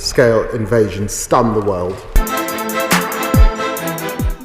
scale invasion stun the world.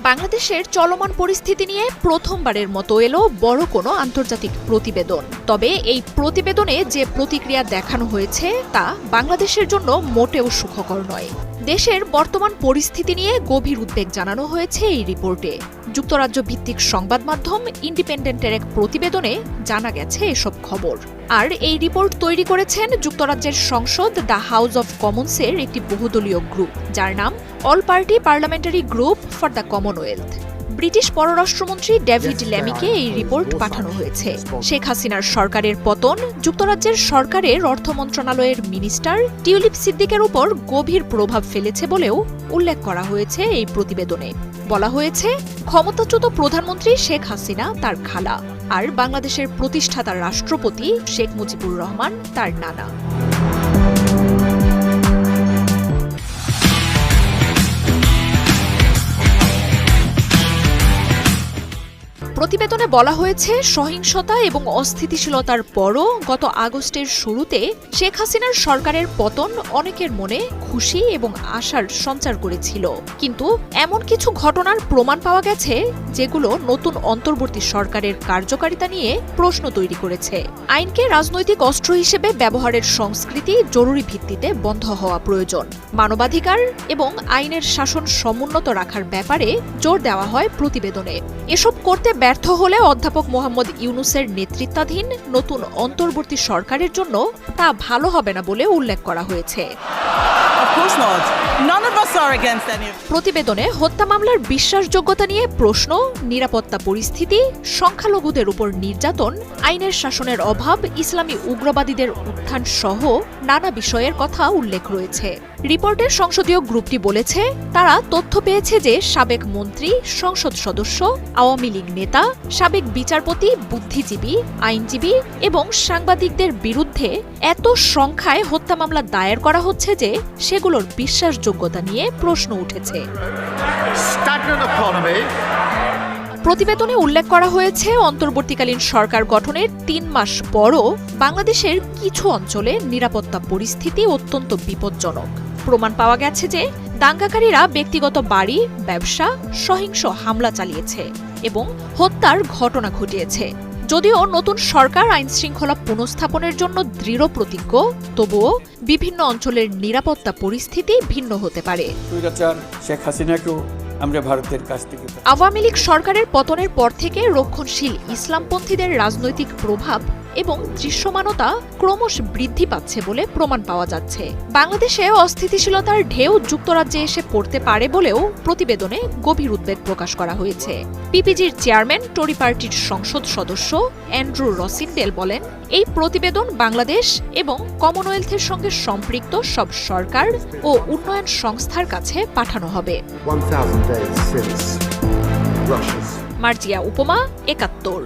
বাংলাদেশের চলমান পরিস্থিতি নিয়ে প্রথমবারের মতো এলো বড় কোনো আন্তর্জাতিক প্রতিবেদন তবে এই প্রতিবেদনে যে প্রতিক্রিয়া দেখানো হয়েছে তা বাংলাদেশের জন্য মোটেও সুখকর নয় দেশের বর্তমান পরিস্থিতি নিয়ে গভীর উদ্বেগ জানানো হয়েছে এই রিপোর্টে। যুক্তরাজ্য ভিত্তিক সংবাদ মাধ্যম ইন্ডিপেন্ডেন্টের এক প্রতিবেদনে জানা গেছে এসব খবর। আর এই রিপোর্ট তৈরি করেছেন যুক্তরাজ্যের সংসদ দ্য হাউস অব কমন্সের একটি বহুদলীয় গ্রুপ, যার নাম all party parliamentary group for the Commonwealth. British পররাষ্ট্রমন্ত্রী ডেভিড ল্যামিকে এই রিপোর্ট পাঠানো হয়েছে। শেখ হাসিনার সরকারের পতন যুক্তরাজ্যের সরকারের অর্থ মন্ত্রণালয়ের মিনিস্টার টিউলিপ সিদ্দিকের উপর গভীর প্রভাব ফেলেছে বলেও উল্লেখ করা হয়েছে এই প্রতিবেদনে। বলা হয়েছে ক্ষমতাচ্যুত প্রধানমন্ত্রী শেখ হাসিনা তার খালা আর বাংলাদেশের প্রতিষ্ঠাতা রাষ্ট্রপতি শেখ মুজিবুর রহমান তার নানা। প্রতিবেদনে বলা হয়েছে, সহিংসতা এবং অস্থিতিশীলতার পরও গত আগস্টের শুরুতে শেখ হাসিনার সরকারের পতন অনেকের মনে খুশি এবং আশার সঞ্চার করেছিল। কিন্তু এমন কিছু ঘটনার প্রমাণ পাওয়া গেছে, যেগুলো নতুন অন্তর্বর্তী সরকারের কার্যকারিতা নিয়ে প্রশ্ন তৈরি করেছে। আইনকে রাজনৈতিক অস্ত্র হিসেবে ব্যবহারের সংস্কৃতি জরুরি ভিত্তিতে বন্ধ হওয়া প্রয়োজন। মানবাধিকার এবং আইনের শাসন সমুন্নত রাখার ব্যাপারে জোর দেওয়া হয় প্রতিবেদনে। এসব করতে ব্যর্থ হলে অধ্যাপক মোহাম্মদ ইউনুসের নেতৃত্বাধীন নতুন অন্তর্বর্তী সরকারের জন্য তা ভালো হবে না বলে উল্লেখ করা হয়েছে। প্রতিবেদনে হত্যা মামলার বিশ্বাসযোগ্যতা নিয়ে প্রশ্ন নিরাপত্তা পরিস্থিতি সংখ্যালঘুদের উপর নির্যাতন আইনের শাসনের অভাব ইসলামী উগ্রবাদীদের উত্থান সহ নানা বিষয়ের কথা উল্লেখ রয়েছে। রিপোর্টের সংসদীয় গ্রুপটি বলেছে, তারা তথ্য পেয়েছে যে সাবেক মন্ত্রী, সংসদ সদস্য, আওয়ামী লীগ নেতা, সাবেক বিচারপতি, বুদ্ধিজীবী, আইনজীবী এবং সাংবাদিকদের বিরুদ্ধে এত সংখ্যায় হত্যা মামলা দায়ের করা হচ্ছে যে সেগুলোর বিশ্বাসযোগ্যতা নিয়ে প্রশ্ন উঠেছে। প্রতিবেদনে উল্লেখ করা হয়েছে, অন্তর্বর্তীকালীন সরকার গঠনের তিন মাস পরও বাংলাদেশের কিছু অঞ্চলে নিরাপত্তা পরিস্থিতি অত্যন্ত বিপজ্জনক। প্রমাণ পাওয়া গেছে যে, দাঙ্গাকারীরা ব্যক্তিগত বাড়ি, ব্যবসা, সহিংস হামলা চালিয়েছে এবং হত্যার ঘটনা ঘটিয়েছে। যদিও নতুন সরকার আইন শৃঙ্খলা পুনঃস্থাপনের জন্য দৃঢ় প্রতিজ্ঞ, তবুও বিভিন্ন অঞ্চলের নিরাপত্তা পরিস্থিতি ভিন্ন হতে পারে। শেখ হাসিনাকেও আমরা ভারতের কাছ থেকে আওয়ামী লীগ সরকারের পতনের পর থেকে রক্ষণশীল ইসলামপন্থীদের রাজনৈতিক প্রভাব এবং দৃশ্যমানতা ক্রমশ বৃদ্ধি পাচ্ছে বলে প্রমাণ পাওয়া যাচ্ছে। বাংলাদেশে অস্থিতিশীলতার ঢেউ যুক্তরাজ্যে এসে পড়তে পারে বলেও প্রতিবেদনে গভীর উদ্বেগ প্রকাশ করা হয়েছে। পিপিজির চেয়ারম্যান টরি পার্টির সংসদ সদস্য অ্যান্ড্রু রসিনডেল বলেন এই প্রতিবেদন বাংলাদেশ এবং কমনওয়েলথের সঙ্গে সম্পৃক্ত সব সরকার ও উন্নয়ন সংস্থার কাছে পাঠানো হবে। 1,000 days since Russia's মার্জিয়া উপমা একাত্তর।